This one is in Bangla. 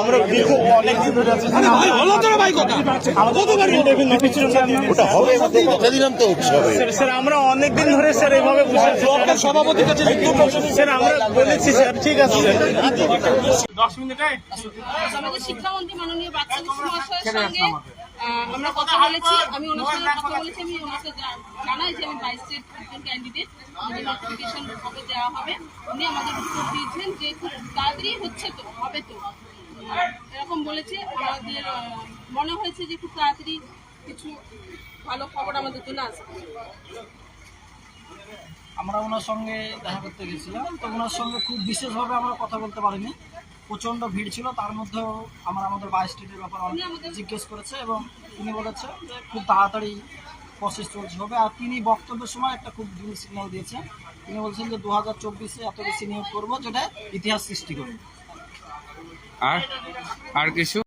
আমরা দীর্ঘ অনেক দিন ধরে আছি ওটা হবে কথা দিলাম তো হবে। স্যার স্যার আমরা অনেক দিন ধরে স্যার এইভাবে বসে ব্লকের সভাপতির কাছে স্যার আমরা বলেছি স্যার ঠিক আছে দশ মিনিটে আমাদের শিক্ষামন্ত্রী মাননীয় বাচ্চাদের মহাশয়ের সঙ্গে আমরা কথা বলেছি। আমি ওনার সঙ্গে কথা বলেছি আমি ওনাকে জানাই যে আমি বাইশ স্টেট ক্যান্ডিডেট আমাদের নোটিফিকেশন কবে দেওয়া হবে। উনি আমাদের উত্তর দিয়েছেন যে খুব তাড়াতাড়ি হচ্ছে তো হবে তো। এরকম বলেছে আমাদের মনে হয়েছে যে খুব তাড়াতাড়ি কিছু ভালো খবর আমাদের জন্য আসবে। আমরা ওনার সঙ্গে দেখা করতে গেছিলাম তো ওনার সঙ্গে খুব বিশেষভাবে আমরা কথা বলতে পারিনি। প্রচণ্ড ভিড় ছিল তার মধ্যেও আমরা আমাদের বাই স্টেটের ব্যাপারে অনেক জিজ্ঞেস করেছে এবং তিনি বলেছে যে খুব তাড়াতাড়ি প্রসেস চলছে হবে। আর তিনি বক্তব্যের সময় একটা খুব গ্রিন সিগন্যাল দিয়েছেন। তিনি বলছেন যে দু হাজার চব্বিশে এত বেশি নিয়োগ করব যেটা ইতিহাস সৃষ্টি করবে। আর আর কিছু